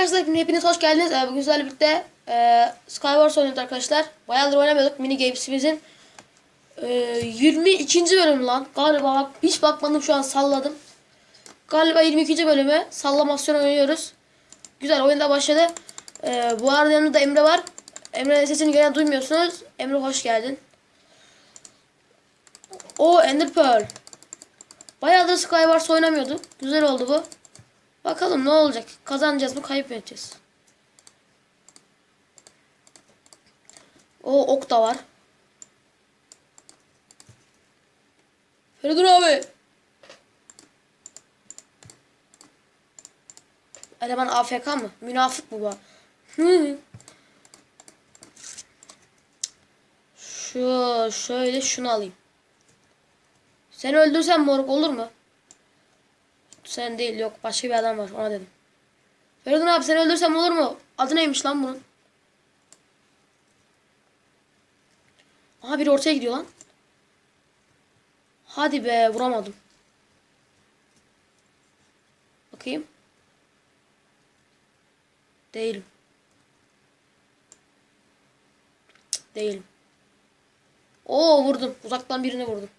arkadaşlar hepiniz hoş geldiniz. Ee, bugün sizlerle birlikte e, Skywars oynuyoruz arkadaşlar. Bayağıdır oynamıyorduk mini games'imizin. E, 22. bölüm lan. Galiba bak hiç bakmadım şu an salladım. Galiba 22. bölümü sallamasyon oynuyoruz. Güzel oyunda başladı. E, bu arada yanımda Emre var. Emre'nin sesini gene duymuyorsunuz. Emre hoş geldin. O Ender Pearl. Bayağıdır Skywars oynamıyorduk. Güzel oldu bu. Bakalım ne olacak? Kazanacağız mı kayıp edeceğiz. O ok da var. Feridun abi. Eleman AFK mı? Münafık bu bu. Şu şöyle şunu alayım. Seni öldürsem moruk olur mu? Sen değil yok başka bir adam var ona dedim. Feridun abi seni öldürsem olur mu? Adı neymiş lan bunun? Aha biri ortaya gidiyor lan. Hadi be vuramadım. Bakayım. Değilim. Cık, değilim. Oo vurdum. Uzaktan birini vurdum.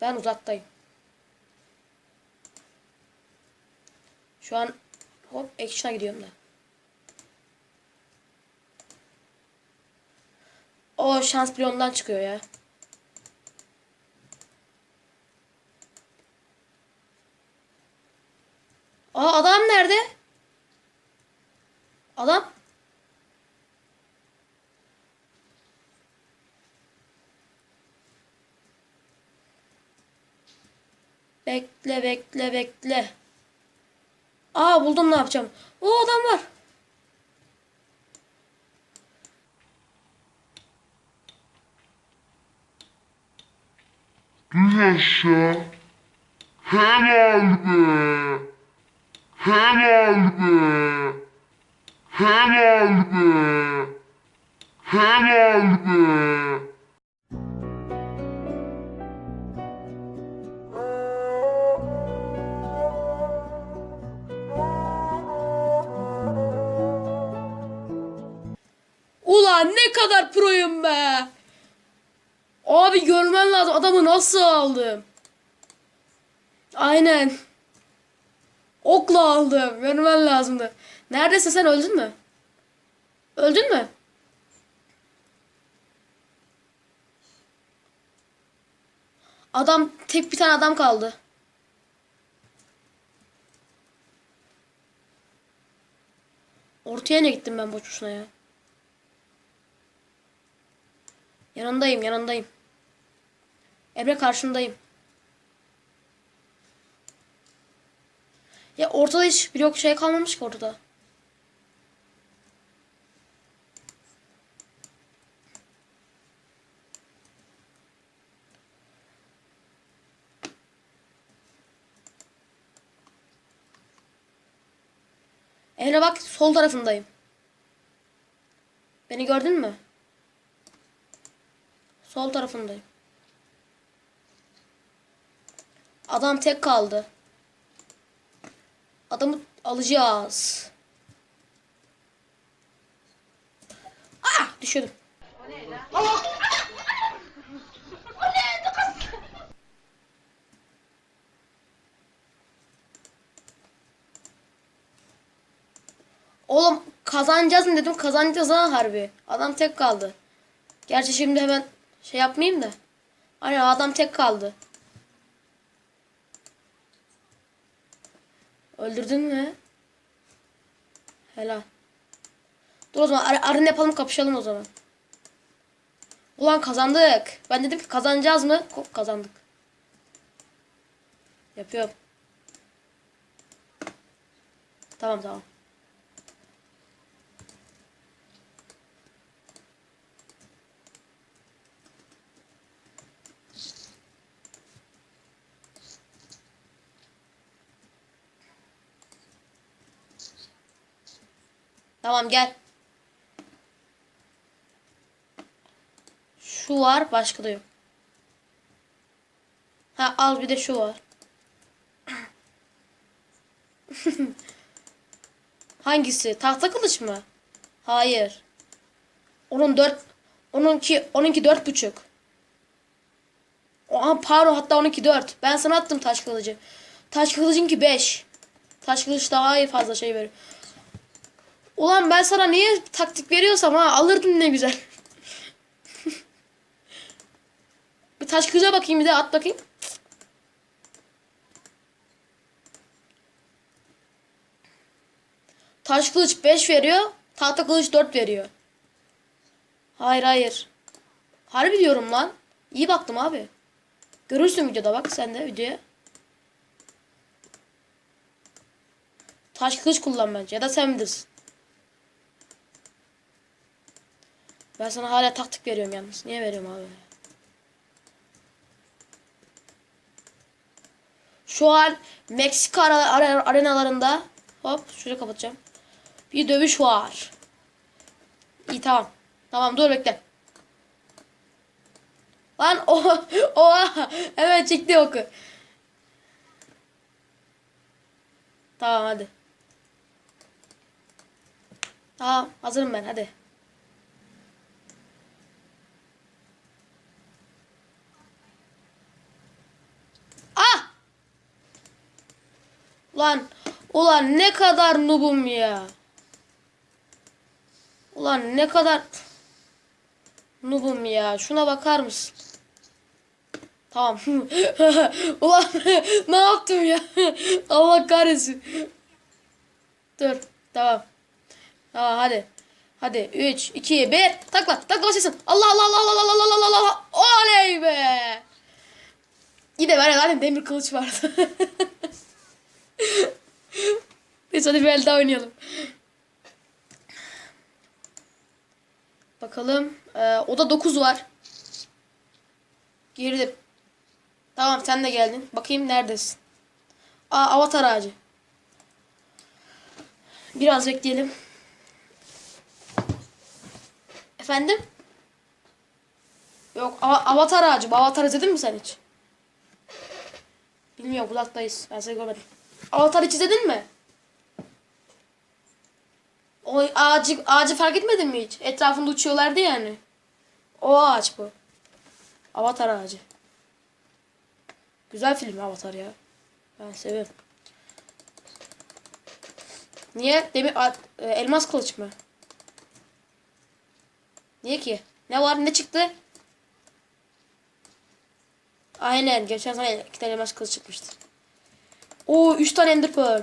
Ben uzaktayım. Şu an hop action'a gidiyorum da. O şans bloğundan çıkıyor ya. Aa adam nerede? Adam? Bekle bekle bekle. Aa buldum ne yapacağım. O adam var. Düz aşağı. Helal be. Helal be. Helal be. Helal be. Ne kadar proyum be. Abi görmen lazım adamı nasıl aldım. Aynen. Okla aldım. Görmen lazımdı. Neredeyse sen öldün mü? Öldün mü? Adam tek bir tane adam kaldı. Ortaya ne gittim ben boşuna ya? Yanındayım, yanındayım. Emre karşındayım. Ya ortada hiç bir yok şey kalmamış ki ortada. Emre bak sol tarafındayım. Beni gördün mü? Sol tarafındayım. Adam tek kaldı. Adamı alacağız. Ah düşürdüm. Oğlum kazanacağız mı dedim kazanacağız ha harbi. Adam tek kaldı. Gerçi şimdi hemen şey yapmayayım da. Aynen adam tek kaldı. Öldürdün mü? Helal. Dur o zaman ar arın yapalım kapışalım o zaman. Ulan kazandık. Ben dedim ki kazanacağız mı? Ko- Kazandık. Yapıyorum. Tamam tamam. Tamam gel. Şu var başka da yok. Ha al bir de şu var. Hangisi? Tahta kılıç mı? Hayır. Onun dört onunki onunki dört buçuk. O an pardon hatta onunki dört. Ben sana attım taş kılıcı. Taş kılıcınki beş. Taş kılıç daha iyi fazla şey veriyor. Ulan ben sana niye taktik veriyorsam ha alırdın ne güzel. bir taş kılıca bakayım bir de at bakayım. Taş kılıç 5 veriyor. Tahta kılıç 4 veriyor. Hayır hayır. Harbi diyorum lan. İyi baktım abi. Görürsün videoda bak sen de videoya. Taş kılıç kullan bence ya da sen bilirsin. Ben sana hala taktik veriyorum yalnız. Niye veriyorum abi? Şu an Meksika arenalarında hop şurayı kapatacağım. Bir dövüş var. İyi tamam. Tamam dur bekle. Lan o oha evet çekti oku. Tamam hadi. Tamam hazırım ben hadi. Ah! Ulan ulan ne kadar noobum ya. Ulan ne kadar noobum ya. Şuna bakar mısın? Tamam. ulan ne yaptım ya? Allah kahretsin. Dur. Tamam. Tamam hadi. Hadi 3 2 1 takla takla. Allah Allah Allah Allah Allah Allah Allah Allah. Oley be. Yine var ya zaten demir kılıç vardı. Neyse hadi bir el daha oynayalım. Bakalım. Ee, oda 9 var. Girdim. Tamam sen de geldin. Bakayım neredesin. Aa avatar ağacı. Biraz bekleyelim. Efendim? Yok ava- avatar ağacı. Avatar izledin mi sen hiç? Bilmiyorum uzaktayız. Ben seni görmedim. Avatar hiç izledin mi? O ağacı, ağacı fark etmedin mi hiç? Etrafında uçuyorlardı yani. O ağaç bu. Avatar ağacı. Güzel film Avatar ya. Ben seviyorum. Niye? Demir, e, elmas kılıç mı? Niye ki? Ne var? Ne çıktı? Aynen. Geçen sene iki tane elmas kılıç çıkmıştı. Oo, üç tane ender pearl.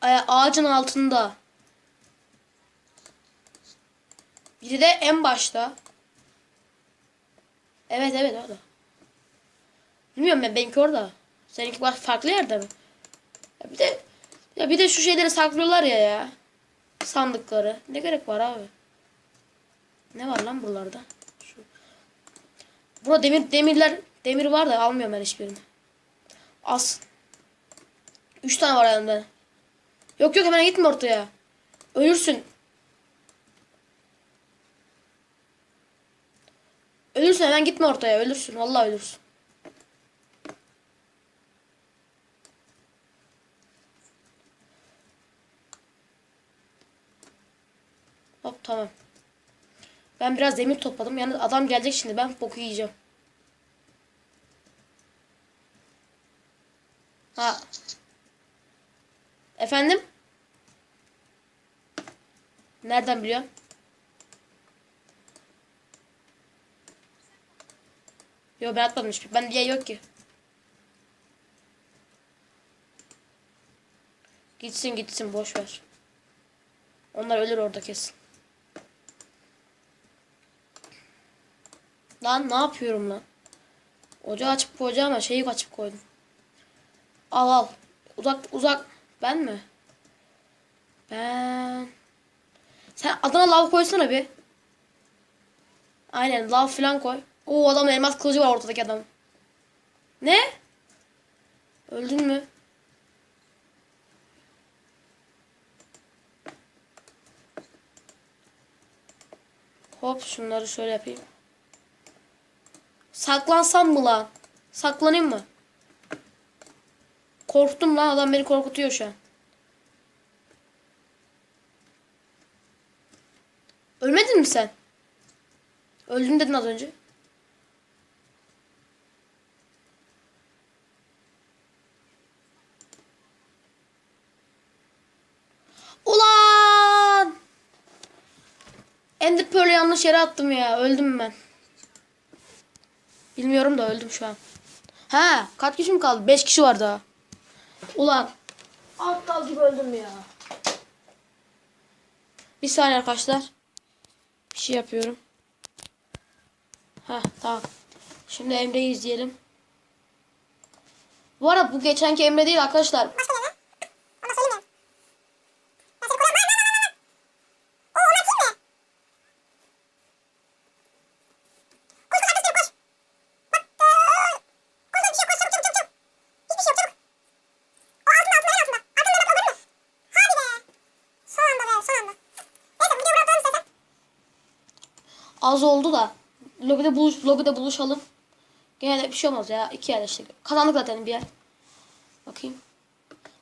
Ay- Ağacın altında. Biri de en başta. Evet evet orada. Bilmiyorum ben benimki orada. Seninki farklı yerde mi? Ya bir de ya bir de şu şeyleri saklıyorlar ya ya. Sandıkları. Ne gerek var abi? Ne var lan buralarda? Burada demir demirler demir var da almıyorum ben hiçbirini. Az. Üç tane var yanımda. Yok yok hemen gitme ortaya. Ölürsün. Ölürsün hemen gitme ortaya. Ölürsün. Vallahi ölürsün. Hop tamam. Ben biraz demir topladım. Yani adam gelecek şimdi. Ben boku yiyeceğim. Ha. Efendim? Nereden biliyorsun? Yo ben atmadım hiçbir. Ben diye yok ki. Gitsin gitsin boş ver. Onlar ölür orada kesin. Lan ne yapıyorum lan? Ocağı açıp koyacağım ama şeyi açıp koydum. Al al. Uzak uzak. Ben mi? Ben. Sen adına lav koysana bir. Aynen lav falan koy. Oo adamın elmas kılıcı var ortadaki adam. Ne? Öldün mü? Hop şunları şöyle yapayım. Saklansam mı lan? Saklanayım mı? Korktum lan adam beni korkutuyor şu an. Ölmedin mi sen? Öldüm dedin az önce. Ulan! Ender Pearl'ü yanlış yere attım ya. Öldüm ben. Bilmiyorum da öldüm şu an. Ha, kaç kişi mi kaldı? 5 kişi var daha. Ulan. Aptal gibi öldüm ya. Bir saniye arkadaşlar. Bir şey yapıyorum. Ha, tamam. Şimdi Emre'yi izleyelim. Bu arada bu geçenki Emre değil arkadaşlar. Başka ne lan? Ama söylemiyorum. Ben seni koruyorum. Lan lan lan lan. Oo onlar kim mi? Koş koş arkadaşlar koş. Bak. eee, Koş koş bir şey yok koş çabuk çabuk çabuk. çabuk. Hiçbir şey yok çabuk. O altında altında en altında. Altında bak o görüyor musun? Hadi be. Son anda be son anda. Neyse videoyu bırakalım istersen. Az oldu da. Lobide, buluş, lobide buluşalım. Gene de bir şey olmaz ya. İki yer işte. Kazandık zaten bir yer. Bakayım.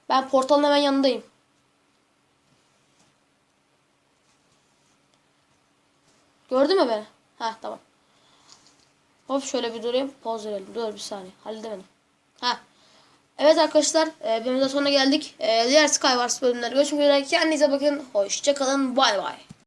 Ben portalın hemen yanındayım. Gördün mü beni? Ha tamam. Hop şöyle bir durayım. Poz verelim. Dur bir saniye. Halledemedim. Ha. Evet arkadaşlar. E, bölümün de sonuna geldik. E, diğer Skywars bölümleri görüşmek üzere. Kendinize bakın. Hoşçakalın. Bay bay.